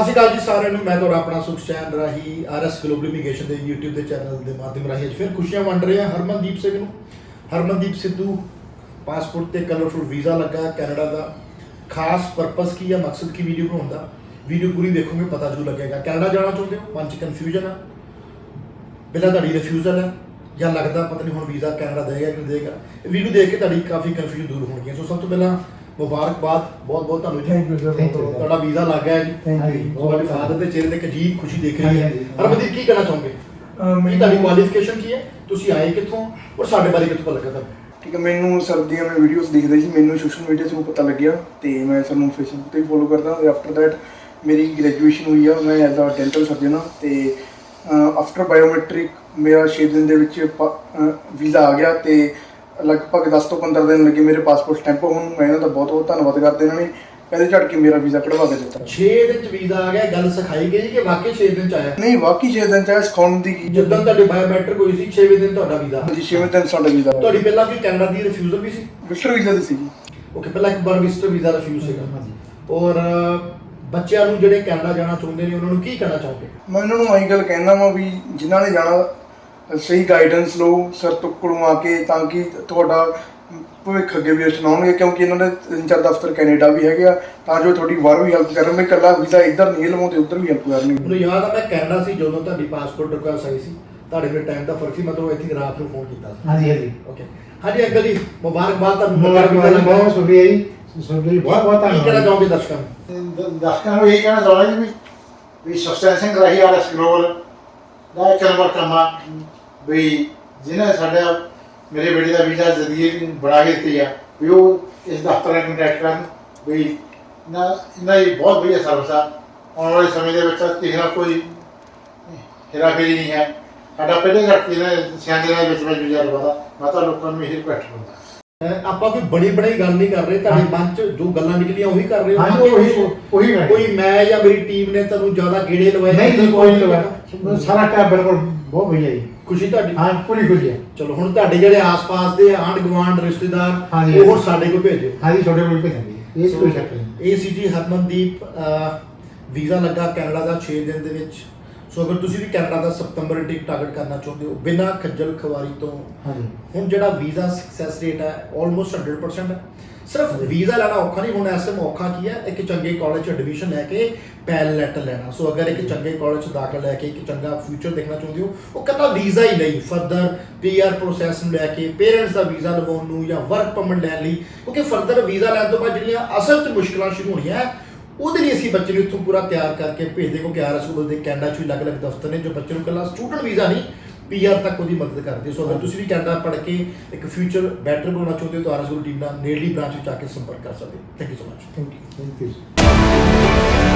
ਸਤਿ ਸ਼੍ਰੀ ਅਕਾਲ ਜੀ ਸਾਰਿਆਂ ਨੂੰ। ਮੈਂ ਤੁਹਾਡਾ ਆਪਣਾ ਸੁਖ ਚੈਨ ਰਾਹੀਂ ਆਰਐਸ ਗਲੋਬਲ ਇਮੀਗ੍ਰੇਸ਼ਨ ਦੇ YouTube ਦੇ ਚੈਨਲ ਦੇ ਮਾਧਿਅਮ ਰਾਹੀਂ ਅੱਜ ਫਿਰ ਖੁਸ਼ੀਆਂ ਵੰਡ ਰਹੇ ਹਾਂ ਹਰਮਨਦੀਪ ਸਿੰਘ ਨੂੰ। ਹਰਮਨਦੀਪ ਸਿੱਧੂ ਪਾਸਪੋਰਟ ਤੇ ਕਲਰਫੁਲ ਵੀਜ਼ਾ ਲੱਗਾ ਕੈਨੇਡਾ ਦਾ। ਖਾਸ ਪਰਪਸ ਕੀ ਹੈ ਮਕਸਦ ਕੀ ਵੀਡੀਓ ਬਣਾਉਣ ਦਾ? ਵੀਡੀਓ ਪੂਰੀ ਦੇਖੋਗੇ, ਪਤਾ ਜੂ ਲੱਗੇਗਾ। ਕੈਨੇਡਾ ਜਾਣਾ ਚਾਹੁੰਦੇ ਹੋ? ਮਨ ਚ ਕਨਫਿਊਜ਼ਨ ਆ? ਪਹਿਲਾਂ ਤੁਹਾਡੀ ਰਿਫਿਊਜ਼ਲ ਹੈ ਜਾਂ ਲੱਗਦਾ ਪਤਾ ਨਹੀਂ ਹੁਣ ਵੀਜ਼ਾ ਕੈਨੇਡਾ ਦੇਗਾ ਕਿ ਨਹੀਂ ਦੇਗਾ? ਵੀਡੀਓ ਦੇਖ ਕੇ ਤੁਹਾਡੀ ਕਾਫੀ ਕਨਫਿਊਜ਼ਨ ਦੂਰ ਹੋਣਗੀਆਂ। ਸੋ ਸਭ ਤੋਂ ਪਹਿਲਾਂ ਮੁਬਾਰਕਬਾਦ ਬਹੁਤ ਬਹੁਤ ਤੁਹਾਨੂੰ sir, Thank you. ਤੁਹਾਡਾ ਵੀਜ਼ਾ ਲੱਗ ਗਿਆ ਜੀ। Thank you. ਤੁਹਾਡੇ ਫਾਦਰ ਦੇ ਚਿਹਰੇ ਤੇ ਇੱਕ ਅਜੀਬ ਖੁਸ਼ੀ ਦੇਖ ਰਹੀ ਹੈ। ਹਰਮਨਦੀਪ ਕੀ ਕਹਿਣਾ ਚਾਹੋਗੇ? ਕੀ ਤੁਹਾਡੀ ਕੁਆਲੀਫਿਕੇਸ਼ਨ ਕੀ ਹੈ? ਤੁਸੀਂ ਆਏ ਕਿੱਥੋਂ ਔਰ ਸਾਡੇ ਬਾਰੇ ਕਿੱਥੋਂ ਪਤਾ ਲੱਗਾ? ਤੁਹਾਨੂੰ ਠੀਕ ਹੈ ਮੈਨੂੰ ਸਰ ਦੀਆਂ ਮੈਂ ਵੀਡੀਓਜ਼ ਦੇਖਦਾ ਸੀ। ਮੈਨੂੰ ਸੋਸ਼ਲ ਮੀਡੀਆ ਤੋਂ ਪਤਾ ਲੱਗਿਆ ਤੇ ਮੈਂ ਸਰ ਨੂੰ ਫੇਸਬੁੱਕ ਤੇ ਫੋਲੋ ਕਰਦਾ ਤੇ ਆਫਟਰ ਦੈਟ ਮੇਰੀ ਗ੍ਰੈਜੂਏਸ਼ਨ ਹੋਈ ਆ। ਮੈਂ ਐਜ਼ ਅ ਡੈਂਟਲ ਸਰਜਨ ਆ ਤੇ ਆਫਟਰ ਬਾਇਓਮੈਟ੍ਰਿਕ ਮੇਰਾ 6 ਦਿਨ ਦੇ ਵਿੱਚ ਵੀਜ਼ਾ ਆ ਗਿਆ ਤੇ ਲਗਭਗ 10 ਤੋਂ 15 ਦਿਨ ਲੱਗੇ ਮੇਰੇ ਪਾਸਪੋਰਟ ਸਟੈਂਪ ਹੋਣ ਨੂੰ। ਮੈਂ ਇਹਨਾਂ ਦਾ ਬਹੁਤ ਬਹੁਤ ਧੰਨਵਾਦ ਕਰਦਾ ਇਹਨਾਂ ਨੇ। ਕਹਿੰਦੇ ਕੇ ਮੇਰਾ ਵੀਜ਼ਾ ਕਢਵਾ ਕੇ ਦਿੱਤਾ। 6 ਦਿਨ ਚ ਵੀਜ਼ਾ ਆ ਗਿਆ ਗੱਲ ਸਿਖਾਈ ਗਈ ਕਿ ਵਾਕਈ 6 ਦਿਨ ਚ ਆਇਆ? ਨਹੀਂ ਵਾਕਈ 6 ਦਿਨ ਚਾਹੇ ਸਿਖਾਉਣ ਦੀ ਕੀ ਜਦੋਂ ਤੁਹਾਡੀ ਬਾਇਓਮੈਟ੍ਰਿਕ ਹੋਈ ਸੀ 6ਵੇਂ ਦਿਨ ਤੁਹਾਡਾ ਵੀਜ਼ਾ? ਹਾਂਜੀ 6ਵੇਂ ਦਿਨ ਸਾਡਾ ਵੀਜ਼ਾ ਤੁਹਾਡੀ ਪਹਿਲਾਂ ਕੀ ਕੈਨੇਡਾ ਦੀ ਰਿਫਿਊਜ਼ਲ ਵੀ ਸੀ? ਵਿਸਟਰ ਵੀਜ਼ਾ ਦੀ ਸੀਗੀ। ਓਕੇ ਪਹਿਲਾਂ ਇੱਕ ਵਾਰ ਵਿਜ਼ਟਰ ਵੀਜ਼ਾ ਰਿਫਿਊਜ਼ ਸੀਗਾ। ਔਰ ਅਹ, ਬੱਚਿਆਂ ਨੂੰ ਜਿਹੜੇ ਕੈਨੇਡਾ ਜਾਣਾ ਚਾਹੁੰਦੇ ਨੇ ਉਹਨਾਂ ਨੂੰ ਕੀ ਕਹਿਣਾ ਚਾਹੋਗੇ? ਮੈਂ ਇਹਨਾਂ ਨੂੰ ਆਹੀ ਗੱਲ ਕਹਿਣਾ ਵਾ ਵੀ ਜਿਨ੍ਹਾਂ ਨੇ ਜਾਣਾ ਸਹੀ ਗਾਈਡੈਂਸ ਲਓ ਸਰ ਤੋਂ ਕੋਲੋਂ ਆ ਕੇ ਤਾਂ ਕਿ ਤੁਹਾਡਾ ਭਵਿੱਖ ਅੱਗੇ ਵੀ ਸੁਣਾਉਣਗੇ ਕਿਉਂਕਿ ਇਹਨਾਂ ਦੇ ਤਿੰਨ ਚਾਰ ਦਫ਼ਤਰ ਕੈਨੇਡਾ ਵੀ ਹੈਗੇ ਆ ਤਾਂ ਜੋ ਤੁਹਾਡੀ ਬਾਹਰ ਵੀ ਹੈਲਪ ਕਰਨ ਮੈਂ ਇਕੱਲਾ ਵੀਜ਼ਾ ਇੱਧਰ ਨਹੀਂ ਲਵਾਂ ਤੇ ਉੱਧਰ ਵੀ ਹੈਲਪ ਕਰਨੀ। ਮੈਨੂੰ ਯਾਦ ਆ ਮੈਂ ਕੈਨੇਡਾ ਸੀ ਜਦੋਂ ਤੁਹਾਡੀ ਪਾਸਪੋਰਟ ਰਿਕੁਐਸਟ ਆਈ ਸੀ ਤੁਹਾਡੇ ਮੇਰੇ ਟਾਈਮ ਦਾ ਫ਼ਰਕ ਸੀ ਮੈਂ ਤੁਹਾਨੂੰ ਇੱਥੇ ਰਾਤ ਨੂੰ ਫੋਨ ਕੀਤਾ ਸੀ। ਹਾਂਜੀ ਹਾਂਜੀ। ਓਕੇ ਹਾਂਜੀ ਅੰਕਲ ਜੀ ਮੁਬਾਰਕਬਾਦ ਤੁਹਾਨੂੰ ਮੁਬਾਰਕਬਾਦ ਬਹੁਤ ਸ਼ੁਕਰੀਆ ਜੀ। ਸ਼ੁਕਰੀਆ ਬਹੁਤ ਬਹੁਤ ਧੰਨਵਾਦ। ਚਾਹੋਗੇ ਦਰਸ਼ਕਾਂ ਨੂੰ? ਦ- ਦਰਸ਼ਕਾਂ ਨੂੰ ਇਹ ਕਹਿਣਾ ਚਾਹੁੰਦਾ ਜੀ ਵੀ ਵੀ ਸਬਸਟੈਂਸਿੰਗ ਰਹੀ ਆਰ ਐਸ ਗਲੋਬਲ ਦਾ ਇੱਕ ਨੰਬਰ ਕੰਮ ਆ। ਵੀ ਜਿਹਨੇ ਸਾਡਾ ਮੇਰੇ ਬੇਟੇ ਦਾ ਵੀਜ਼ਾ ਜਦੀਏ ਬਣਾ ਕੇ ਦਿੱਤੀ ਆ ਵੀ ਉਹ ਇਸ ਦਫ਼ਤਰ ਨਾਲ ਕੰਟੈਕਟ ਕਰਨ ਵੀ ਨਾ ਇਹਨਾਂ ਦੀ ਬਹੁਤ ਵਧੀਆ ਸਰਵਿਸ ਆ। ਆਉਣ ਵਾਲੇ ਸਮੇਂ ਦੇ ਵਿੱਚ ਕਿਸੇ ਨਾਲ ਕੋਈ ਹੇਰਾਫੇਰੀ ਨਹੀਂ ਹੈ। ਸਾਡਾ ਪਹਿਲੇ ਘੱਟ ਨੇ ਸਿਆਣੇ ਦੇ ਵਿੱਚ ਵਿੱਚ ਵੀਜ਼ਾ ਲਵਾਦਾ ਮੈਂ ਤਾਂ ਲੋਕਾਂ ਨੂੰ ਇਹ ਰਿਕਵੈਸਟ ਕਰਦਾ ਆਪਾਂ ਕੋਈ ਬੜੀ ਬੜੀ ਗੱਲ ਨਹੀਂ ਕਰ ਰਹੇ ਤੁਹਾਡੇ ਮਨ ਚ ਜੋ ਗੱਲਾਂ ਨਿਕਲੀਆਂ ਉਹੀ ਕਰ ਰਹੇ ਹੋ? ਉਹੀ ਉਹੀ ਕੋਈ ਮੈਂ ਜਾਂ ਮੇਰੀ ਟੀਮ ਨੇ ਤੁਹਾਨੂੰ ਜ਼ਿਆਦਾ ਗੇੜੇ ਲਵਾਏ? ਨਹੀਂ ਕੋਈ ਨਹੀਂ ਲਗਾ ਸਾਰਾ ਟਾਈਮ ਬਿਲਕੁਲ ਬਹੁਤ ਵਧੀਆ ਜੀ। ਖੁਸ਼ੀ ਤੁਹਾਡੀ? ਹਾਂ ਪੂਰੀ ਖੁਸ਼ੀ ਹੈ। ਚਲੋ ਹੁਣ ਤੁਹਾਡੇ ਜਿਹੜੇ ਆਸ-ਪਾਸ ਦੇ ਆਂਢ ਗੁਆਂਢ ਰਿਸ਼ਤੇਦਾਰ ਹਾਂਜੀ। ਉਹ ਸਾਡੇ ਕੋਲ ਭੇਜੋ। ਹਾਂਜੀ ਛੋਟੇ ਕੋਲ ਭੇਜਾਂਗੇ। ਇਹ ਕੋਈ ਸ਼ੱਕ ਨਹੀਂ। ਇਹ ਸੀ ਜੀ ਹਰਮਨਦੀਪ ਅਹ, ਵੀਜ਼ਾ ਲੱਗਾ ਕੈਨੇਡਾ ਦਾ 6 ਦਿਨ ਦੇ ਵਿੱਚ। ਸੋ ਅਗਰ ਤੁਸੀਂ ਵੀ ਕੈਨੇਡਾ ਦਾ ਸਤੰਬਰ ਇੰਟੇਕ ਟਾਰਗੇਟ ਕਰਨਾ ਚਾਹੁੰਦੇ ਹੋ ਬਿਨਾਂ ਖੱਜਲ ਖਵਾਰੀ ਤੋਂ ਹਾਂਜੀ। ਹੁਣ ਜਿਹੜਾ ਵੀਜ਼ਾ ਸਕਸੈਸ ਰੇਟ ਹੈ ਆਲਮੋਸਟ 100% ਹੈ। ਸਿਰਫ ਵੀਜ਼ਾ ਲੈਣਾ ਔਖਾ ਨਹੀਂ, ਹੁਣ ਐਸਐਮ ਔਖਾ ਕੀ ਹੈ? ਇੱਕ ਚੰਗੇ ਕਾਲਜ 'ਚ ਐਡਮਿਸ਼ਨ ਲੈ ਕੇ ਪੈਲ ਲੈਟਰ ਲੈਣਾ। ਸੋ ਅਗਰ ਇੱਕ ਚੰਗੇ ਕਾਲਜ 'ਚ ਦਾਖਲਾ ਲੈ ਕੇ ਇੱਕ ਚੰਗਾ ਫਿਊਚਰ ਦੇਖਣਾ ਚਾਹੁੰਦੇ ਹੋ, ਉਹ ਕੱਲਾ ਵੀਜ਼ਾ ਹੀ ਨਹੀਂ ਫਰਦਰ ਪੀਆਰ ਪ੍ਰੋਸੈਸ ਨੂੰ ਲੈ ਕੇ ਪੇਰੈਂਟਸ ਦਾ ਵੀਜ਼ਾ ਲਵਾਉਣ ਨੂੰ ਜਾਂ ਵਰਕ ਪਰਮਿਟ ਲੈਣ ਲਈ, ਕਿਉਂਕਿ ਫਰਦਰ ਵੀਜ਼ਾ ਲੈਣ ਤੋਂ ਬਾਅਦ ਜਿਹੜੀਆਂ ਅਸਲ 'ਚ ਮੁਸ਼ਕਲਾਂ ਸ਼ੁਰੂ ਹੋਣੀਆਂ, ਉਹਦੇ ਲਈ ਅਸੀਂ ਬੱਚੇ ਨੂੰ ਉੱਥੋਂ ਪੂਰਾ ਤਿਆਰ ਕਰਕੇ ਭੇਜਦੇ ਕਿਉਂਕਿ ਆਰਐਸ ਸਕੂਲ ਦੇ ਕੈਨੇਡਾ 'ਚ ਵੀ ਅਲੱਗ-ਅਲੱਗ ਦਫ਼ਤਰ ਨੇ ਜੋ ਬੱਚੇ ਨੂੰ ਕੱਲਾ ਸਟੂਡੈਂਟ ਵੀਜ਼ਾ ਨਹੀਂ ਪੀਆਰ ਤੱਕ ਉਹਦੀ ਮਦਦ ਕਰਦੇ ਸੋ ਅਗਰ ਤੁਸੀਂ ਵੀ ਕੈਨੇਡਾ ਪੜ੍ਹ ਕੇ ਇੱਕ ਫਿਊਚਰ ਬੈਟਰ ਬਣਾਉਣਾ ਚਾਹੁੰਦੇ ਹੋ ਤਾਂ ਆਰਐਸ ਟੀਮ ਨਾਲ ਨੇੜਲੀ ਬ੍ਰਾਂਚ ਵਿੱਚ ਆ ਕੇ ਸੰਪਰਕ ਕਰ ਸਕਦੇ ਹੋ। Thank you so much thank you thank you